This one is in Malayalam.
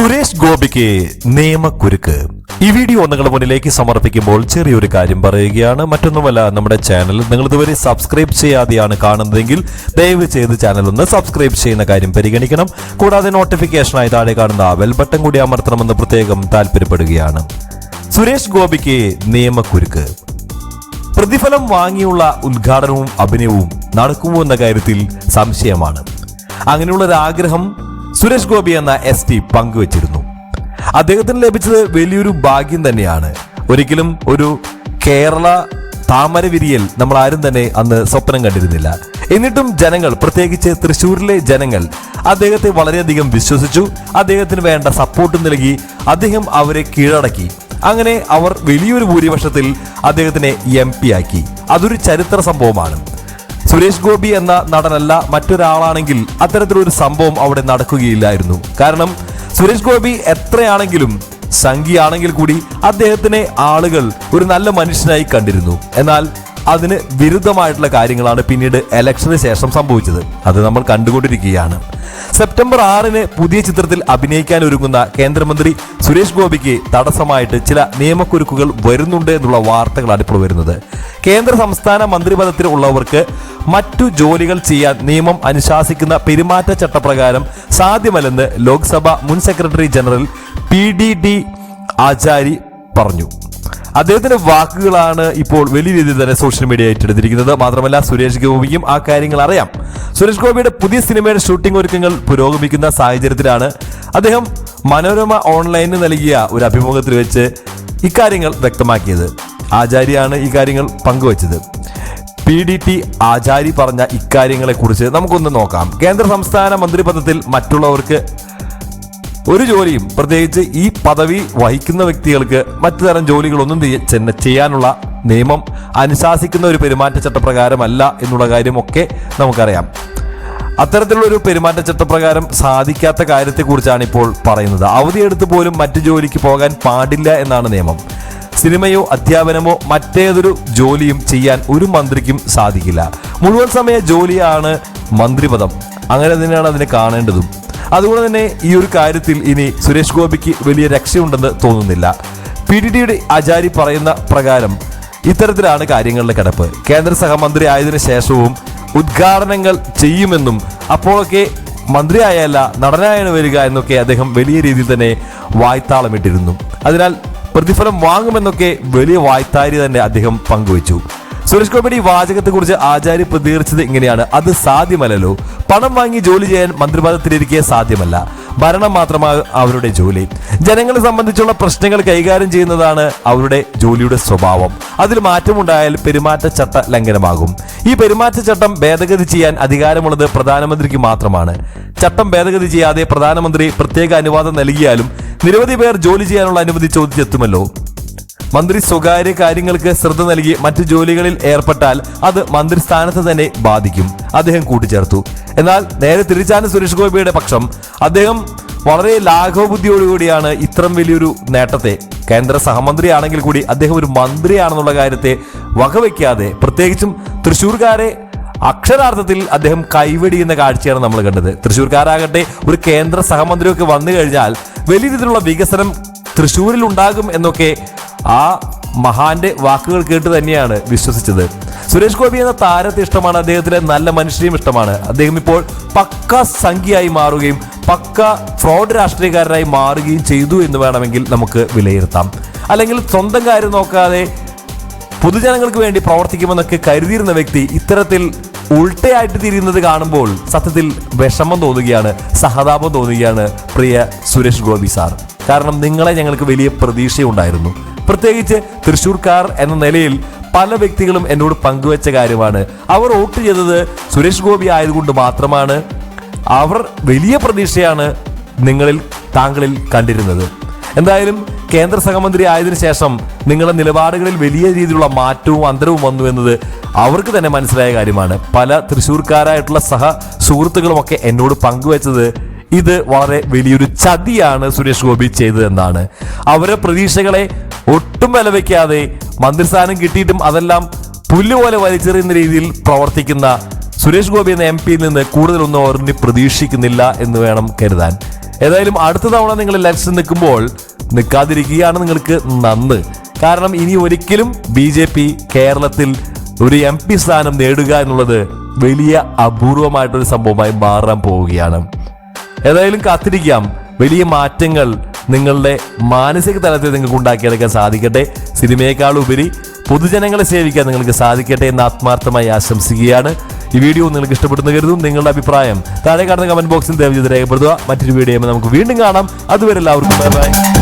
സുരേഷ് ഗോപിക്ക് നിയമക്കുരുക്ക്. ഈ വീഡിയോ നിങ്ങളുടെ മുന്നിലേക്ക് സമർപ്പിക്കുമ്പോൾ ചെറിയൊരു കാര്യം പറയുകയാണ്. മറ്റൊന്നുമല്ല നമ്മുടെ ചാനൽ നിങ്ങൾ ഇതുവരെ സബ്സ്ക്രൈബ് ചെയ്യാതെയാണ് കാണുന്നതെങ്കിൽ ദയവ് ചെയ്ത് ചാനൽ ഒന്ന് സബ്സ്ക്രൈബ് ചെയ്യുന്ന കാര്യം പരിഗണിക്കണം. കൂടാതെ നോട്ടിഫിക്കേഷനായി താഴെ കാണുന്ന ബെൽ ബട്ടൺ കൂടി അമർത്തണമെന്ന് പ്രത്യേകം താല്പര്യപ്പെടുകയാണ്. സുരേഷ് ഗോപിക്ക് നിയമക്കുരുക്ക്. പ്രതിഫലം വാങ്ങിയുള്ള ഉദ്ഘാടനവും അഭിനയവും നടക്കുമോ എന്ന കാര്യത്തിൽ സംശയമാണ്. അങ്ങനെയുള്ള ഒരു ആഗ്രഹം സുരേഷ് ഗോപി എന്ന എസ് ടി പങ്കുവച്ചിരുന്നു. അദ്ദേഹത്തിന് ലഭിച്ചത് വലിയൊരു ഭാഗ്യം തന്നെയാണ്. ഒരിക്കലും ഒരു കേരള താമര വിരിയൽ നമ്മൾ ആരും തന്നെ അന്ന് സ്വപ്നം കണ്ടിരുന്നില്ല. എന്നിട്ടും ജനങ്ങൾ പ്രത്യേകിച്ച് തൃശ്ശൂരിലെ ജനങ്ങൾ അദ്ദേഹത്തെ വളരെയധികം വിശ്വസിച്ചു. അദ്ദേഹത്തിന് വേണ്ട സപ്പോർട്ട് നൽകി. അദ്ദേഹം അവരെ കീഴടക്കി. അങ്ങനെ അവർ വലിയൊരു ഭൂരിപക്ഷത്തിൽ അദ്ദേഹത്തിനെ എം ആക്കി. അതൊരു ചരിത്ര സംഭവമാണ്. സുരേഷ് ഗോപി എന്ന നടനല്ല മറ്റൊരാളാണെങ്കിൽ അത്തരത്തിലൊരു സംഭവം അവിടെ നടക്കുകയില്ലായിരുന്നു. കാരണം സുരേഷ് ഗോപി എത്രയാണെങ്കിലും സംഖ്യയാണെങ്കിൽ കൂടി അദ്ദേഹത്തിനെ ആളുകൾ ഒരു നല്ല മനുഷ്യനായി കണ്ടിരുന്നു. എന്നാൽ അതിന് വിരുദ്ധമായിട്ടുള്ള കാര്യങ്ങളാണ് പിന്നീട് ഇലക്ഷന് ശേഷം സംഭവിച്ചത്. അത് നമ്മൾ കണ്ടുകൊണ്ടിരിക്കുകയാണ്. സെപ്റ്റംബർ ആറിന് പുതിയ ചിത്രത്തിൽ അഭിനയിക്കാൻ ഒരുങ്ങുന്ന കേന്ദ്രമന്ത്രി സുരേഷ് ഗോപിക്ക് തടസ്സമായിട്ട് ചില നിയമക്കുരുക്കുകൾ വരുന്നുണ്ട് എന്നുള്ള വാർത്തകളാണ് ഇപ്പോൾ വരുന്നത്. കേന്ദ്ര സംസ്ഥാന മന്ത്രിപദത്തിൽ ഉള്ളവർക്ക് മറ്റു ജോലികൾ ചെയ്യാൻ നിയമം അനുശാസിക്കുന്ന പെരുമാറ്റച്ചട്ടപ്രകാരം സാധ്യമല്ലെന്ന് ലോക്സഭ മുൻ secretary general P D D Achary പറഞ്ഞു. അദ്ദേഹത്തിന്റെ വാക്കുകളാണ് ഇപ്പോൾ വലിയ രീതിയിൽ തന്നെ സോഷ്യൽ മീഡിയ ഏറ്റെടുത്തിരിക്കുന്നത്. മാത്രമല്ല സുരേഷ് ഗോപിയും ആ കാര്യങ്ങൾ അറിയാം. സുരേഷ് ഗോപിയുടെ പുതിയ സിനിമയുടെ ഷൂട്ടിംഗ് ഒരുക്കങ്ങൾ പുരോഗമിക്കുന്ന സാഹചര്യത്തിലാണ് അദ്ദേഹം മനോരമ ഓൺലൈനിന് നൽകിയ ഒരു അഭിമുഖത്തിൽ വെച്ച് ഇക്കാര്യങ്ങൾ വ്യക്തമാക്കിയത്. ആചാര്യാണ് ഈ കാര്യങ്ങൾ പങ്കുവച്ചത്. പി ഡി ടി ആചാരി പറഞ്ഞ ഇക്കാര്യങ്ങളെക്കുറിച്ച് നമുക്കൊന്ന് നോക്കാം. കേന്ദ്ര സംസ്ഥാന മന്ത്രിപദത്തിൽ മറ്റുള്ളവർക്ക് ഒരു ജോലിയും പ്രത്യേകിച്ച് ഈ പദവി വഹിക്കുന്ന വ്യക്തികൾക്ക് മറ്റു തരം ജോലികളൊന്നും ചെയ്യാനുള്ള നിയമം അനുശാസിക്കുന്ന ഒരു പെരുമാറ്റച്ചട്ടപ്രകാരമല്ല എന്നുള്ള കാര്യമൊക്കെ നമുക്കറിയാം. അത്തരത്തിലുള്ള ഒരു പെരുമാറ്റച്ചട്ടപ്രകാരം സാധിക്കാത്ത കാര്യത്തെക്കുറിച്ചാണ് ഇപ്പോൾ പറയുന്നത്. അവധിയെടുത്ത് പോലും മറ്റു ജോലിക്ക് പോകാൻ പാടില്ല എന്നാണ് നിയമം. സിനിമയോ അധ്യാപനമോ മറ്റേതൊരു ജോലിയും ചെയ്യാൻ ഒരു മന്ത്രിക്കും സാധിക്കില്ല. മുഴുവൻ സമയ ജോലിയാണ് മന്ത്രിപദം. അങ്ങനെ തന്നെയാണ് അതിനെ കാണേണ്ടതും. അതുകൊണ്ട് തന്നെ ഈ ഒരു കാര്യത്തിൽ ഇനി സുരേഷ് ഗോപിക്ക് വലിയ രക്ഷയുണ്ടെന്ന് തോന്നുന്നില്ല. പി ഡി ഡിയുടെ ആചാരി പറയുന്ന പ്രകാരം ഇത്തരത്തിലാണ് കാര്യങ്ങളുടെ കിടപ്പ്. കേന്ദ്ര സഹമന്ത്രി ആയതിനു ശേഷവും ഉദ്ഘാടനങ്ങൾ ചെയ്യുമെന്നും അപ്പോഴൊക്കെ മന്ത്രിയായല്ല നടനായാണ് വരിക എന്നൊക്കെ അദ്ദേഹം വലിയ രീതിയിൽ തന്നെ വായ്ത്താളമിട്ടിരുന്നു അതിനാൽ പ്രതിഫലം വാങ്ങുമെന്നൊക്കെ വലിയ വായ്ത്താരി തന്നെ അദ്ദേഹം പങ്കുവച്ചു. സുരേഷ് ഗോപിയുടെ ഈ വാചകത്തെക്കുറിച്ച് ആചാര്യ പ്രതികരിച്ചത് ഇങ്ങനെയാണ്. അത് സാധ്യമല്ലല്ലോ. പണം വാങ്ങി ജോലി ചെയ്യാൻ മന്ത്രിപദത്തിലിരിക്കെ സാധ്യമല്ല. ഭരണം മാത്രമാണ് അവരുടെ ജോലി. ജനങ്ങളെ സംബന്ധിച്ചുള്ള പ്രശ്നങ്ങൾ കൈകാര്യം ചെയ്യുന്നതാണ് അവരുടെ ജോലിയുടെ സ്വഭാവം. അതിൽ മാറ്റമുണ്ടായാൽ പെരുമാറ്റച്ചട്ട ലംഘനമാകും. ഈ പെരുമാറ്റച്ചട്ടം ഭേദഗതി ചെയ്യാൻ അധികാരമുള്ളത് പ്രധാനമന്ത്രിക്ക് മാത്രമാണ്. ചട്ടം ഭേദഗതി ചെയ്യാതെ പ്രധാനമന്ത്രി പ്രത്യേക അനുവാദം നൽകിയാലും നിരവധി പേർ ജോലി ചെയ്യാനുള്ള അനുമതി ചോദിച്ചെത്തുമല്ലോ മന്ത്രി സ്വകാര്യ കാര്യങ്ങൾക്ക് ശ്രദ്ധ നൽകി മറ്റു ജോലികളിൽ ഏർപ്പെട്ടാൽ അത് മന്ത്രി സ്ഥാനത്ത് തന്നെ ബാധിക്കും. അദ്ദേഹം കൂട്ടിച്ചേർത്തു. എന്നാൽ നേരെ തിരിച്ചാണ് സുരേഷ് ഗോപിയുടെ പക്ഷം. അദ്ദേഹം വളരെ ലാഘവബുദ്ധിയോടുകൂടിയാണ് ഇത്രയും വലിയൊരു നേട്ടത്തെ. കേന്ദ്ര സഹമന്ത്രിയാണെങ്കിൽ കൂടി അദ്ദേഹം ഒരു മന്ത്രിയാണെന്നുള്ള കാര്യത്തെ വകവയ്ക്കാതെ പ്രത്യേകിച്ചും തൃശ്ശൂർക്കാരെ അക്ഷരാർത്ഥത്തിൽ അദ്ദേഹം കൈവെടിയുന്ന കാഴ്ചയാണ് നമ്മൾ കണ്ടത്. തൃശ്ശൂർക്കാരാകട്ടെ ഒരു കേന്ദ്ര സഹമന്ത്രിയൊക്കെ വന്നു കഴിഞ്ഞാൽ വലിയ രീതിയിലുള്ള വികസനം തൃശ്ശൂരിൽ ഉണ്ടാകും എന്നൊക്കെ ആ മഹാന്റെ വാക്കുകൾ കേട്ട് തന്നെയാണ് വിശ്വസിച്ചത്. സുരേഷ് ഗോപി എന്ന താരത്തെ ഇഷ്ടമാണ് അദ്ദേഹത്തിന് നല്ല മനുഷ്യരെയും ഇഷ്ടമാണ്. അദ്ദേഹം ഇപ്പോൾ പക്ക സംഖ്യയായി മാറുകയും പക്ക ഫ്രോഡ് രാഷ്ട്രീയക്കാരനായി മാറുകയും ചെയ്തു എന്ന് വേണമെങ്കിൽ നമുക്ക് വിലയിരുത്താം. അല്ലെങ്കിൽ സ്വന്തം കാര്യം നോക്കാതെ പൊതുജനങ്ങൾക്ക് വേണ്ടി പ്രവർത്തിക്കുമെന്നൊക്കെ കരുതിയിരുന്ന വ്യക്തി ഇത്തരത്തിൽ ഉൾട്ടയായിട്ട് തിരിയുന്നത് കാണുമ്പോൾ സത്യത്തിൽ വിഷമം തോന്നുകയാണ് സഹതാപം തോന്നുകയാണ് പ്രിയ സുരേഷ് ഗോപി സാർ. കാരണം നിങ്ങളെ ഞങ്ങൾക്ക് വലിയ പ്രതീക്ഷയുണ്ടായിരുന്നു. പ്രത്യേകിച്ച് തൃശൂർക്കാർ എന്ന നിലയിൽ പല വ്യക്തികളും എന്നോട് പങ്കുവച്ച കാര്യമാണ്. അവർ വോട്ട് ചെയ്തത് സുരേഷ് ഗോപി ആയതുകൊണ്ട് മാത്രമാണ്. അവർ വലിയ പ്രതീക്ഷയാണ് നിങ്ങളിൽ താങ്കളിൽ കണ്ടിരുന്നത്. എന്തായാലും കേന്ദ്ര സഹമന്ത്രി ആയതിനു ശേഷം നിങ്ങളുടെ നിലപാടുകളിൽ വലിയ രീതിയിലുള്ള മാറ്റവും അന്തരവും വന്നു എന്നത് അവർക്ക് തന്നെ മനസ്സിലായ കാര്യമാണ്. പല തൃശ്ശൂർക്കാരായിട്ടുള്ള സഹ സുഹൃത്തുക്കളുമൊക്കെ എന്നോട് പങ്കുവച്ചത് ഇത് വളരെ വലിയൊരു ചതിയാണ് സുരേഷ് ഗോപി ചെയ്തതെന്നാണ് അവരെ പ്രതീക്ഷകളെ ഒട്ടും വില വയ്ക്കാതെ മന്ത്രിസ്ഥാനം കിട്ടിയിട്ടും അതെല്ലാം പുല്ലുപോലെ വലിച്ചെറിയുന്ന രീതിയിൽ പ്രവർത്തിക്കുന്ന സുരേഷ് ഗോപി എന്ന എം പിയിൽ നിന്ന് കൂടുതലൊന്നും അവർ പ്രതീക്ഷിക്കുന്നില്ല എന്ന് വേണം കരുതാൻ. ഏതായാലും അടുത്ത തവണ നിങ്ങൾ ഇലക്ഷൻ നിൽക്കുമ്പോൾ നിൽക്കാതിരിക്കുകയാണ് നിങ്ങൾക്ക് നന്ന്. കാരണം ഇനി ഒരിക്കലും ബി ജെ പി കേരളത്തിൽ ഒരു എം പി സ്ഥാനം നേടുക എന്നുള്ളത് വലിയ അപൂർവമായിട്ടൊരു സംഭവമായി മാറാൻ പോവുകയാണ്. ഏതായാലും കാത്തിരിക്കാം. വലിയ മാറ്റങ്ങൾ നിങ്ങളുടെ മാനസിക തലത്തിൽ നിങ്ങൾക്ക് ഉണ്ടാക്കിയെടുക്കാൻ സാധിക്കട്ടെ. സിനിമയേക്കാൾ ഉപരി പൊതുജനങ്ങളെ സേവിക്കാൻ നിങ്ങൾക്ക് സാധിക്കട്ടെ എന്ന് ആത്മാർത്ഥമായി ആശംസിക്കുകയാണ്. ഈ വീഡിയോ നിങ്ങൾക്ക് ഇഷ്ടപ്പെടുന്ന കരുതും നിങ്ങളുടെ അഭിപ്രായം താഴെ കാണുന്ന കമന്റ് ബോക്സിൽ ദയവ് രേഖപ്പെടുത്തുക. മറ്റൊരു വീഡിയോ നമുക്ക് വീണ്ടും കാണാം. അതുവരെ എല്ലാവർക്കും ബൈ ബൈ